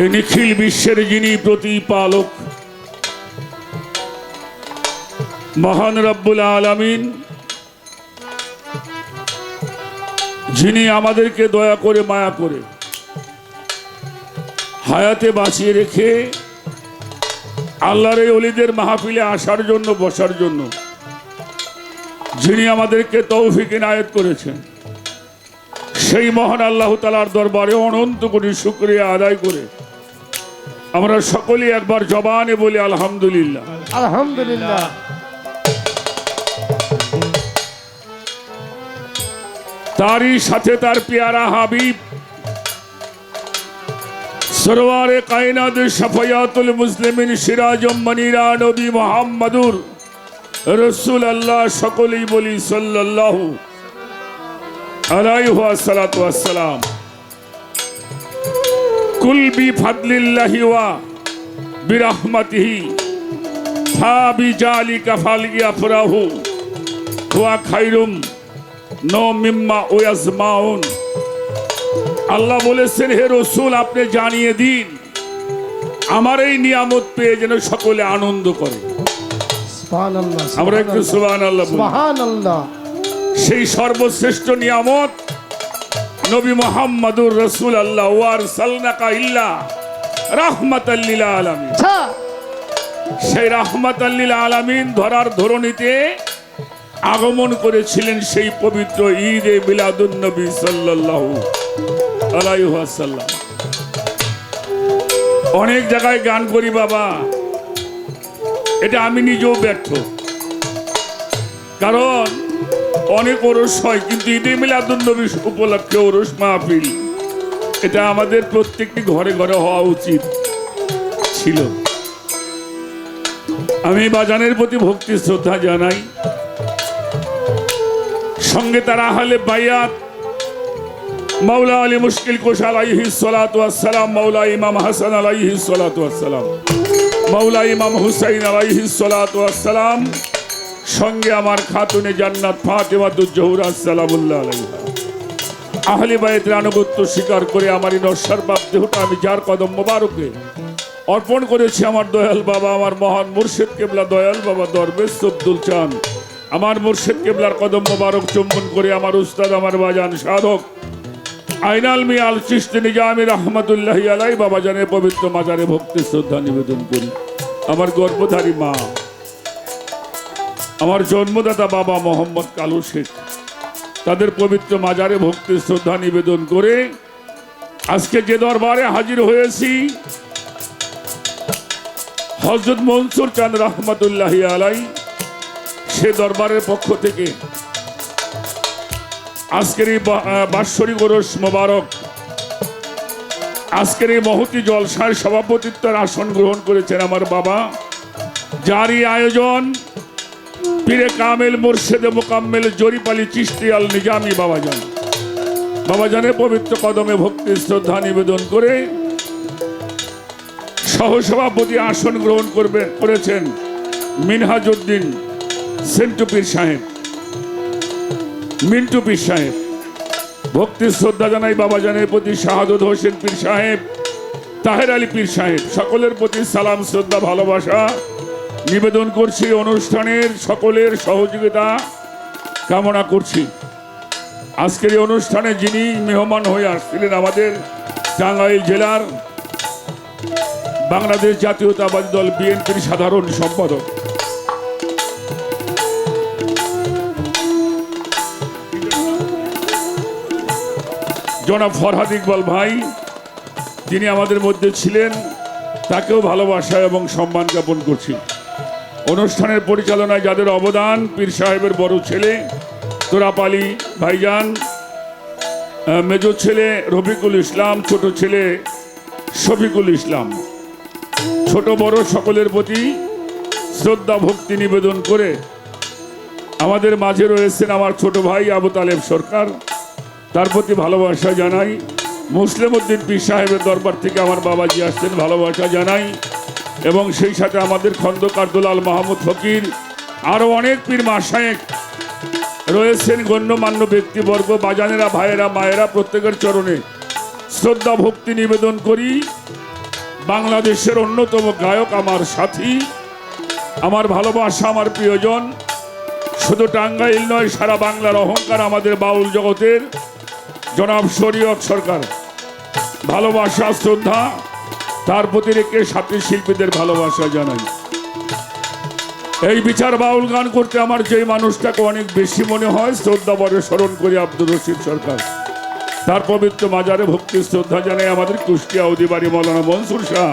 এই নিখিল বিশ্বের যিনি প্রতিপালক, মহান রব্বুল আলামিন, যিনি আমাদেরকে দয়া করে মায়া করে হায়াতে বাঁচিয়ে রেখে আল্লাহর এই অলিদের মাহফিলে আসার জন্য, বসার জন্য যিনি আমাদেরকে তৌফিক ইনায়ত করেছেন, সেই মহান আল্লাহ তালার দরবারে অনন্ত কোটি শুক্রিয়া আদায় করে আমরা সকলেই একবার জবানে বলি আলহামদুলিল্লাহ। আলহামদুলিল্লাহ। তারই সাথে তার পেয়ারা হাবিব সরওয়ারে কায়নাত সফায়াতুল মুসলিমিন সিরাজম মনিরা নবী মোহাম্মদুর রসুল আল্লাহ সকলেই বলি সাল্লাল্লাহু আলাইহি ওয়াসালাতু ওয়াসসালাম। কুল বি ফাদলিল্লাহি ওয়া বিরহমাতিহি ফা বিজালিকা ফালিয়াফরাহু হুয়া খাইরুম নো মিম্মা ওয়াজমাউন আল্লাহ বলেছেন হে রসুল আপনি জানিয়ে দিন আমার এই নিয়ামত পেয়ে যেন সকলে আনন্দ করে। আমরা একটু সুবান আল্লাহ সেই সর্বশ্রেষ্ঠ নিয়ামত নবী মোহাম্মদুর রসুল আল্লাহ ওয়ার সালনাকা ইল্লা রাহমাত আলামিন। আচ্ছা সেই রাহমাত আলামিন ধরার ধরণীতে আগমন করেছিলেন সেই পবিত্র ঈদ এ মিলাদুন নবী সাল্লাল্লাহু আলাইহি ওয়াসাল্লাম। অনেক জায়গায় গান করি বাবা। এটা আমি নিজেও ব্যর্থ। কারণ অনেক ওরস হয়, কিন্তু ঈদে মিলাদুন নবী উপলক্ষে ওরস মাহফিল। এটা আমাদের প্রত্যেকটি ঘরে ঘরে হওয়া উচিত ছিল। আমি বাজানের প্রতি ভক্তি, শ্রদ্ধা জানাই। সঙ্গে তারা হলে বাইয়াত মাওলা আলী মুশকিল কোষ আলাইহি ওয়াসসালাম, মাওলা ইমাম হাসান আলাইহি ওয়াসসালাম, মাওলা ইমাম হুসাইন আলাইহি ওয়াসসালাম সঙ্গে আমার খাতুনে জান্নাত ফাতেমাতুজ জহুরা সালামুল্লাহ আলাইহা। আহলে বাইতের আনুগত্য স্বীকার করে আমার এই নশ্বর বাপ দেহটা আমি যার কদম মোবারকে অর্পণ করেছি আমার দয়াল বাবা, আমার মহান মুর্শিদ কেবলা দয়াল বাবা দরবেশ আব্দুল চান। আমার মুর্শিদ কেবলার কদম মোবারক চুম্বন করে আমার উস্তাদ, আমার বাজান সাধক। আইনাল মিয়াল চিস্তি নিজামি রহমতুল্লাহ আলাই বাবা জানে পবিত্র মাজারে ভক্তি শ্রদ্ধা নিবেদন করি। আমার গর্ভধারী মা আমার জন্মদাতা বাবা মোহাম্মদ কালু শেখ। তাদের পবিত্র মাজারে ভক্তি শ্রদ্ধা নিবেদন করে আজকে যে দরবারে হাজির হয়েছি হজরত মনসুর চাঁদ রহমতুল্লাহ আলাই সে দরবারের পক্ষ থেকে আজকের এই বাৎসরিক ওরস মোবারক, আজকের এই মহতি জলসার সভাপতিত্বের আসন গ্রহণ করেছেন আমার বাবা। যারই আয়োজন পীরে কামেল, মুর্শেদে মোকাম্মেল জরিপালি চিস্তি আল নিজামি বাবাজান। বাবাজানের পবিত্র কদমে ভক্তি, শ্রদ্ধা নিবেদন করে সহসভাপতি আসন গ্রহণ করবেন করেছেন মিনহাজউদ্দিন সেন্টু পীর সাহেব। মিন্টু পীর সাহেব। ভক্তি, শ্রদ্ধা জানাই বাবা বাবাজানের প্রতি শাহাদত হোসেন পীর সাহেব, তাহের আলী পীর সাহেব। সকলের প্রতি সালাম, শ্রদ্ধা, ভালোবাসা। নিবেদন করছি অনুষ্ঠানের সকলের সহযোগিতা কামনা করছি। আজকের এই অনুষ্ঠানে যিনি মেহমান হয়ে আসছিলেন আমাদের টাঙ্গাইল জেলার বাংলাদেশ জাতীয়তাবাদী দল বিএনপির সাধারণ সম্পাদক। জনাব ফরহাদ ইকবাল ভাই, যিনি আমাদের মধ্যে ছিলেন, তাকেও ভালোবাসা এবং সম্মান জ্ঞাপন করছি। অনুষ্ঠানের পরিচালনায় যাদের অবদান, পীর সাহেবের বড় ছেলে তোরাপালি ভাইজান মেজো ছেলে রফিকুল ইসলাম, ছোট ছেলে শফিকুল ইসলাম। ছোট, বড় সকলের প্রতি শ্রদ্ধা, ভক্তি নিবেদন করে আমাদের মাঝে রয়েছেন আমার ছোট ভাই আবু তালেব সরকার। তার প্রতি ভালোবাসা জানাই। মুসলিম উদ্দিন পীর সাহেবের দরবার থেকে আমার বাবাজি আসছেন, ভালোবাসা জানাই। এবং সেই সাথে আমাদের খন্দকার দুলাল মাহমুদ ফকির আরও অনেক পীর মাসায়েক রয়েছেন গণ্যমান্য ব্যক্তিবর্গ, বাজানেরা, ভাইয়েরা, মায়েরা প্রত্যেকের চরণে শ্রদ্ধা, ভক্তি নিবেদন করি। বাংলাদেশের অন্যতম গায়ক আমার সাথী, আমার ভালোবাসা, আমার প্রিয়জন। শুধু টাঙ্গাইল নয়, সারা বাংলার অহংকার আমাদের বাউল জগতের। জনাব শরীয়ত সরকার, ভালোবাসা, শ্রদ্ধা তার প্রতি রেখে সাথী শিল্পীদের ভালোবাসা জানাই। এই বিচার বাউল গান করতে আমার যে মানুষটাকে অনেক বেশি মনে হয় শ্রদ্ধা বরে স্মরণ করি আব্দুর রশিদ সরকার। তার পবিত্র মাজারে ভক্তি শ্রদ্ধা জানাই আমাদের কুষ্টিয়া অধিবাড়ি মৌলানা মনসুর শাহ।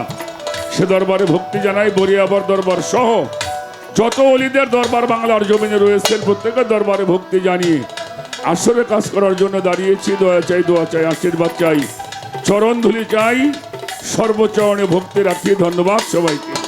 সে দরবারে ভক্তি জানাই বরিয়াবর দরবার সহ। যত অলিদের দরবার বাংলার জমিনে রয়েছেন প্রত্যেকের দরবারে ভক্তি জানিয়ে আসরে কাজ করার জন্য দাঁড়িয়েছি। দয়া চাই, দোয়া চাই, আশীর্বাদ চাই। চরণ ধুলি চাই সর্বচরণে ভক্তি রাখি ধন্যবাদ সবাইকে।